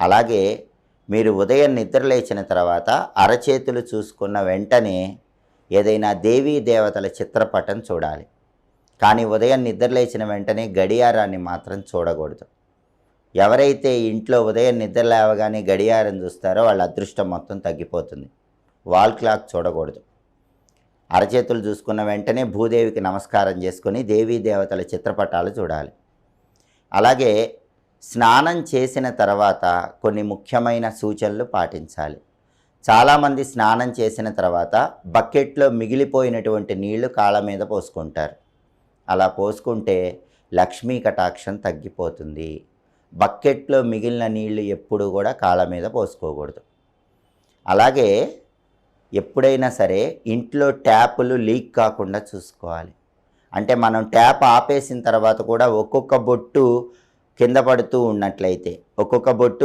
అలాగే మీరు ఉదయం నిద్రలేచిన తర్వాత అరచేతులు చూసుకున్న వెంటనే ఏదైనా దేవీ దేవతల చిత్రపటం చూడాలి. కానీ ఉదయం నిద్రలేచిన వెంటనే గడియారాన్ని మాత్రం చూడకూడదు. ఎవరైతే ఇంట్లో ఉదయం నిద్ర లేవగానే గడియారం చూస్తారో వాళ్ళ అదృష్టం మొత్తం తగ్గిపోతుంది. వాల్ క్లాక్ చూడకూడదు. అరచేతులు చూసుకున్న వెంటనే భూదేవికి నమస్కారం చేసుకొని దేవీ దేవతల చిత్రపటాలు చూడాలి. అలాగే స్నానం చేసిన తర్వాత కొన్ని ముఖ్యమైన సూచనలు పాటించాలి. చాలామంది స్నానం చేసిన తర్వాత బకెట్లో మిగిలిపోయినటువంటి నీళ్ళు కాళ్ళ మీద పోసుకుంటారు. అలా పోసుకుంటే లక్ష్మీ కటాక్షం తగ్గిపోతుంది. బకెట్లో మిగిలిన నీళ్ళు ఎప్పుడు కూడా కాళ్ళ మీద పోసుకోకూడదు. అలాగే ఎప్పుడైనా సరే ఇంట్లో ట్యాపులు లీక్ కాకుండా చూసుకోవాలి. అంటే మనం ట్యాప్ ఆపేసిన తర్వాత కూడా ఒక్కొక్క బొట్టు కింద పడుతూ ఉన్నట్లయితే ఒక్కొక్క బొట్టు